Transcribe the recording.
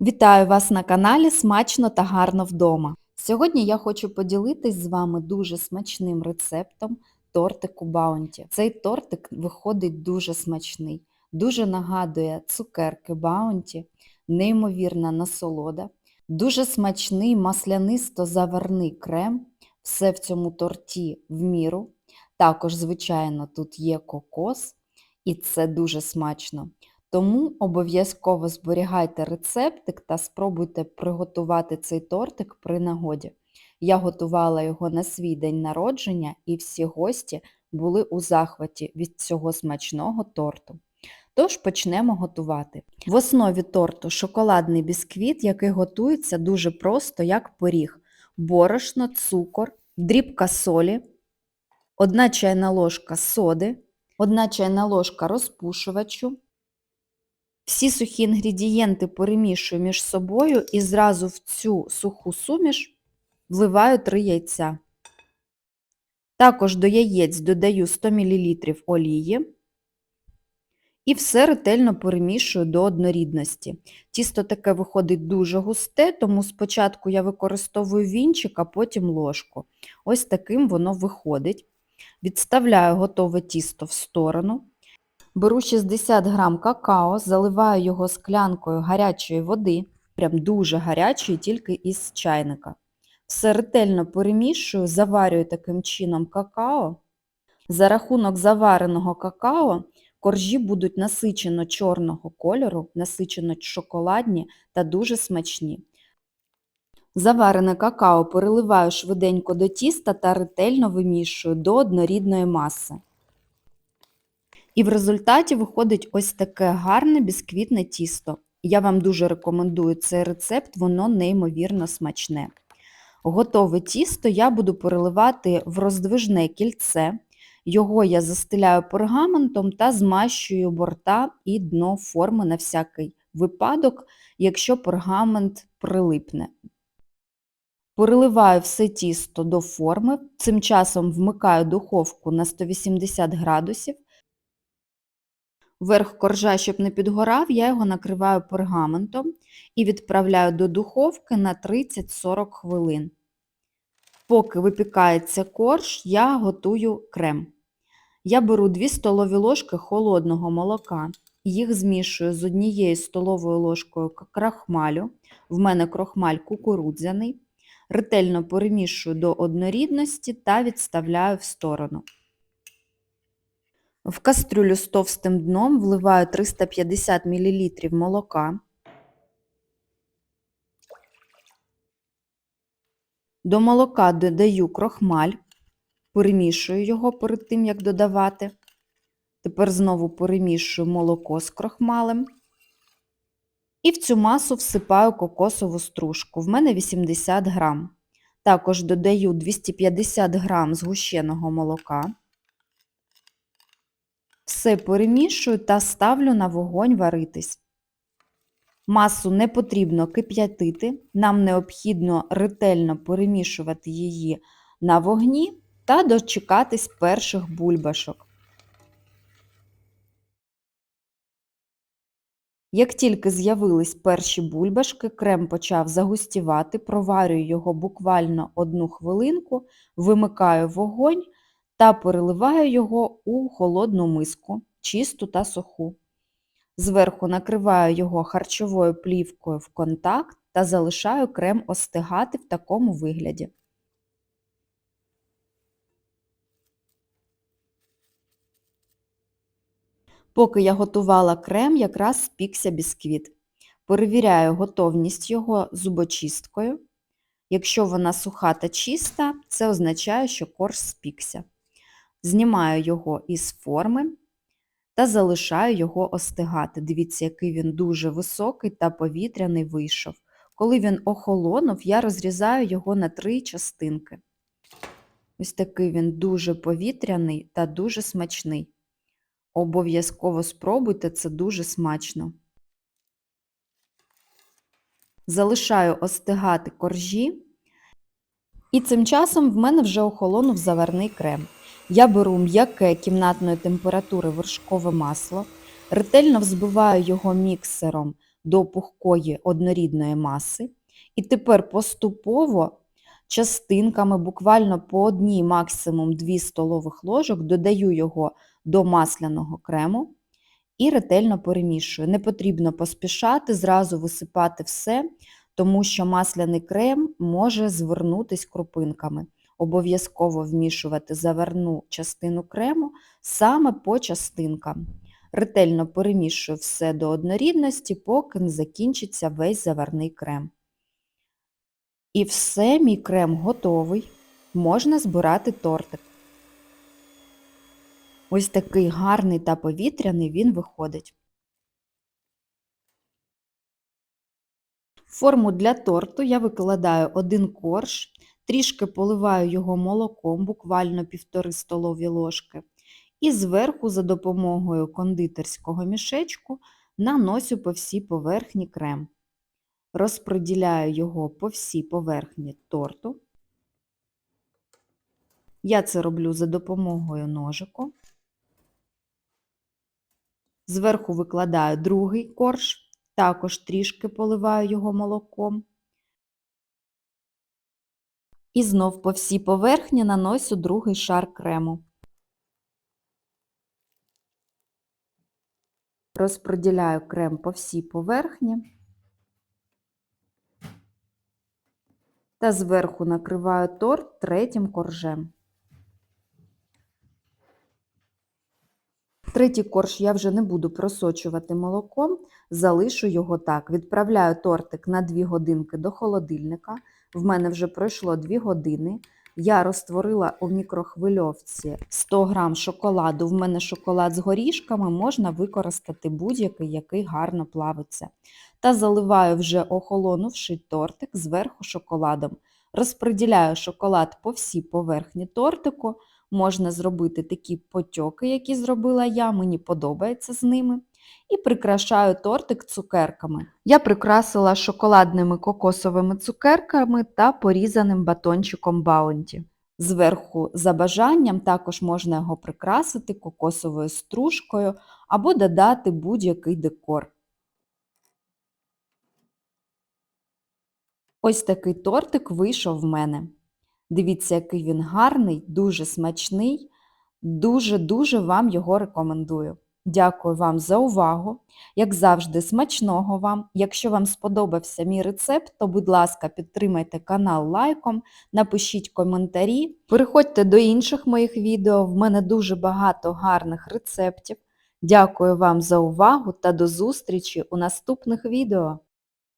Вітаю вас на каналі Смачно та гарно вдома. Сьогодні я хочу поділитись з вами дуже смачним рецептом тортику Баунті. Цей тортик виходить дуже смачний, дуже нагадує цукерки Баунті, неймовірна насолода, дуже смачний маслянисто-заварний крем, все в цьому торті в міру. Також, звичайно, тут є кокос, і це дуже смачно. Тому обов'язково зберігайте рецептик та спробуйте приготувати цей тортик при нагоді. Я готувала його на свій день народження і всі гості були у захваті від цього смачного торту. Тож почнемо готувати. В основі торту шоколадний бісквіт, який готується дуже просто, як пиріг. Борошно, цукор, дрібка солі, 1 чайна ложка соди, 1 чайна ложка розпушувачу, всі сухі інгредієнти перемішую між собою і зразу в цю суху суміш вливаю 3 яйця. Також до яєць додаю 100 мл олії і все ретельно перемішую до однорідності. Тісто таке виходить дуже густе, тому спочатку я використовую вінчик, а потім ложку. Ось таким воно виходить. Відставляю готове тісто в сторону. Беру 60 грам какао, заливаю його склянкою гарячої води, прям дуже гарячої, тільки із чайника. Все ретельно перемішую, заварюю таким чином какао. За рахунок завареного какао коржі будуть насичено чорного кольору, насичено шоколадні та дуже смачні. Заварене какао переливаю швиденько до тіста та ретельно вимішую до однорідної маси. І в результаті виходить ось таке гарне бісквітне тісто. Я вам дуже рекомендую цей рецепт, воно неймовірно смачне. Готове тісто я буду переливати в роздвижне кільце. Його я застеляю пергаментом та змащую борта і дно форми на всякий випадок, якщо пергамент прилипне. Переливаю все тісто до форми, цим часом вмикаю духовку на 180 градусів. Верх коржа, щоб не підгорав, я його накриваю пергаментом і відправляю до духовки на 30-40 хвилин. Поки випікається корж, я готую крем. Я беру 2 столові ложки холодного молока, їх змішую з однією столовою ложкою крахмалю, в мене крохмаль кукурудзяний, ретельно перемішую до однорідності та відставляю в сторону. В кастрюлю з товстим дном вливаю 350 мл молока. До молока додаю крохмаль, перемішую його перед тим, як додавати. Тепер знову перемішую молоко з крохмалем. І в цю масу всипаю кокосову стружку. В мене 80 грам. Також додаю 250 грам згущеного молока. Все перемішую та ставлю на вогонь варитись. Масу не потрібно кип'ятити, нам необхідно ретельно перемішувати її на вогні та дочекатись перших бульбашок. Як тільки з'явились перші бульбашки, крем почав загустівати, проварюю його буквально одну хвилинку, вимикаю вогонь та переливаю його у холодну миску, чисту та суху. Зверху накриваю його харчовою плівкою в контакт та залишаю крем остигати в такому вигляді. Поки я готувала крем, якраз спікся бісквіт. Перевіряю готовність його зубочисткою. Якщо вона суха та чиста, це означає, що корж спікся. Знімаю його із форми та залишаю його остигати. Дивіться, який він дуже високий та повітряний вийшов. Коли він охолонув, я розрізаю його на три частинки. Ось такий він дуже повітряний та дуже смачний. Обов'язково спробуйте, це дуже смачно. Залишаю остигати коржі. І цим часом в мене вже охолонув заварний крем. Я беру м'яке кімнатної температури вершкове масло, ретельно взбиваю його міксером до пухкої однорідної маси. І тепер поступово частинками, буквально по одній, максимум 2 столових ложок, додаю його до масляного крему і ретельно перемішую. Не потрібно поспішати, зразу висипати все, тому що масляний крем може звернутись крупинками. Обов'язково вмішувати заверну частину крему саме по частинкам. Ретельно перемішую все до однорідності, поки не закінчиться весь заварний крем. І все, мій крем готовий. Можна збирати тортик. Ось такий гарний та повітряний він виходить. Форму для торту я викладаю один корж, трішки поливаю його молоком, буквально 1,5 столові ложки, і зверху за допомогою кондитерського мішечку наносю по всій поверхні крем. Розподіляю його по всій поверхні торту. Я це роблю за допомогою ножику. Зверху викладаю другий корж, також трішки поливаю його молоком. І знов по всій поверхні наносю другий шар крему. Розподіляю крем по всій поверхні. Та зверху накриваю торт третім коржем. Третій корж я вже не буду просочувати молоком, залишу його так. Відправляю тортик на 2 годинки до холодильника. В мене вже пройшло 2 години. Я розтворила у мікрохвильовці 100 г шоколаду. В мене шоколад з горішками, можна використати будь-який, який гарно плавиться. Та заливаю вже охолонувший тортик зверху шоколадом. Розподіляю шоколад по всій поверхні тортику. Можна зробити такі потьоки, які зробила я, мені подобається з ними. І прикрашаю тортик цукерками. Я прикрасила шоколадними кокосовими цукерками та порізаним батончиком баунті. Зверху, за бажанням, також можна його прикрасити кокосовою стружкою або додати будь-який декор. Ось такий тортик вийшов в мене. Дивіться, який він гарний, дуже смачний. Дуже-дуже вам його рекомендую. Дякую вам за увагу. Як завжди, смачного вам. Якщо вам сподобався мій рецепт, то, будь ласка, підтримайте канал лайком, напишіть коментарі. Переходьте до інших моїх відео, в мене дуже багато гарних рецептів. Дякую вам за увагу та до зустрічі у наступних відео.